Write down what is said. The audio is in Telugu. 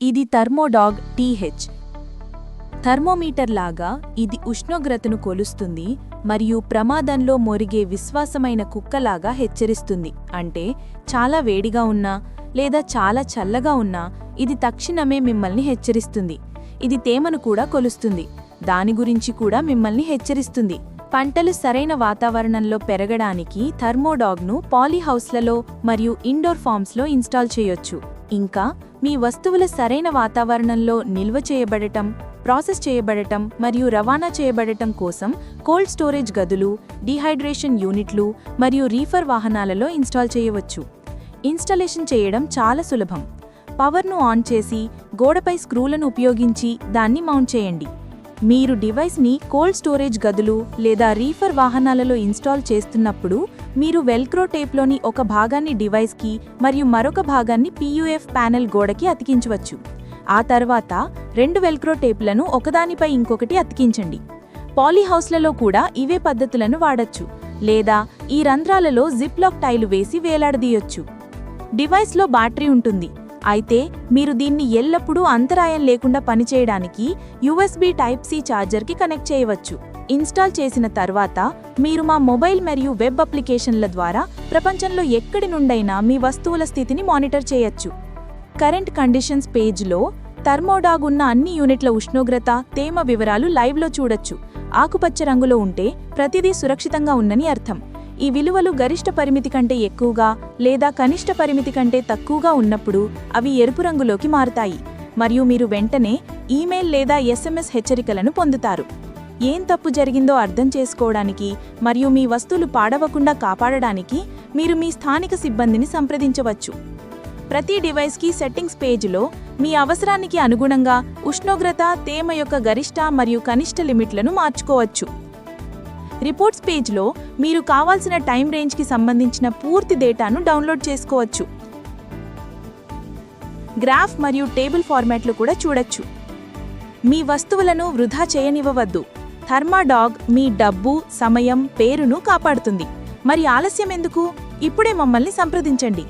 ఇది థర్మోడాగ్ టీహెచ్. థర్మోమీటర్ లాగా ఇది ఉష్ణోగ్రతను కొలుస్తుంది మరియు ప్రమాదంలో మొరిగే విశ్వాసమైన కుక్కలాగా హెచ్చరిస్తుంది. అంటే చాలా వేడిగా ఉన్నా లేదా చాలా చల్లగా ఉన్నా ఇది తక్షణమే మిమ్మల్ని హెచ్చరిస్తుంది. ఇది తేమను కూడా కొలుస్తుంది. దాని గురించి కూడా మిమ్మల్ని హెచ్చరిస్తుంది. పంటలు సరైన వాతావరణంలో పెరగడానికి థర్మోడాగ్ను పాలీహౌస్లలో మరియు ఇండోర్ ఫార్మ్స్లో ఇన్స్టాల్ చేయొచ్చు. ఇంకా మీ వస్తువుల సరైన వాతావరణంలో నిల్వ చేయబడటం ప్రాసెస్ చేయబడటం మరియు రవాణా చేయబడటం కోసం కోల్డ్ స్టోరేజ్ గదులు డీహైడ్రేషన్ యూనిట్లు మరియు రీఫర్ వాహనాలలో ఇన్స్టాల్ చేయవచ్చు. ఇన్స్టాలేషన్ చేయడం చాలా సులభం. పవర్ను ఆన్ చేసి గోడపై స్క్రూలను ఉపయోగించి దాన్ని మౌంట్ చేయండి. మీరు డివైస్ని కోల్డ్ స్టోరేజ్ గదులు లేదా రీఫర్ వాహనాలలో ఇన్స్టాల్ చేస్తున్నప్పుడు మీరు వెల్క్రో టేప్లోని ఒక భాగాన్ని డివైస్కి మరియు మరొక భాగాన్ని పీయూఎఫ్ ప్యానెల్ గోడకి అతికించవచ్చు. ఆ తర్వాత రెండు వెల్క్రో టేప్లను ఒకదానిపై ఇంకొకటి అతికించండి. పాలీహౌస్లలో కూడా ఇవే పద్ధతులను వాడచ్చు లేదా ఈ రంధ్రాలలో జిప్లాక్ టైలు వేసి వేలాడదీయొచ్చు. డివైస్లో బ్యాటరీ ఉంటుంది. అయితే మీరు దీన్ని ఎల్లప్పుడూ అంతరాయం లేకుండా పనిచేయడానికి యుఎస్బి టైప్ సి ఛార్జర్కి కనెక్ట్ చేయవచ్చు. ఇన్స్టాల్ చేసిన తర్వాత మీరు మా మొబైల్ మరియు వెబ్ అప్లికేషన్ల ద్వారా ప్రపంచంలో ఎక్కడి నుండైనా మీ వస్తువుల స్థితిని మానిటర్ చేయొచ్చు. కరెంట్ కండిషన్స్ పేజ్లో థర్మోడాగ్ ఉన్న అన్ని యూనిట్ల ఉష్ణోగ్రత తేమ వివరాలు లైవ్లో చూడొచ్చు. ఆకుపచ్చ రంగులో ఉంటే ప్రతిదీ సురక్షితంగా ఉందని అర్థం. ఈ విలువలు గరిష్ట పరిమితి కంటే ఎక్కువగా లేదా కనిష్ట పరిమితి కంటే తక్కువగా ఉన్నప్పుడు అవి ఎరుపు రంగులోకి మారుతాయి. మరియు మీరు వెంటనే ఈమెయిల్ లేదా ఎస్ఎంఎస్ హెచ్చరికలను పొందుతారు. ఏం తప్పు జరిగిందో అర్థం చేసుకోవడానికి మరియు మీ వస్తువులు పాడవకుండా కాపాడడానికి మీరు మీ స్థానిక సిబ్బందిని సంప్రదించవచ్చు. ప్రతి డివైస్కి సెట్టింగ్స్ పేజీలో మీ అవసరానికి అనుగుణంగా ఉష్ణోగ్రత తేమ యొక్క గరిష్ట మరియు కనిష్ట లిమిట్లను మార్చుకోవచ్చు. రిపోర్ట్స్ పేజ్లో మీరు కావాల్సిన టైం రేంజ్కి సంబంధించిన పూర్తి డేటాను డౌన్లోడ్ చేసుకోవచ్చు. గ్రాఫ్ మరియు టేబుల్ ఫార్మాట్లు కూడా చూడొచ్చు. మీ వస్తువులను వృధా చేయనివ్వవద్దు. థర్మాడాగ్ మీ డబ్బు సమయం పేరును కాపాడుతుంది. మరి ఆలస్యం ఎందుకు? ఇప్పుడే మమ్మల్ని సంప్రదించండి.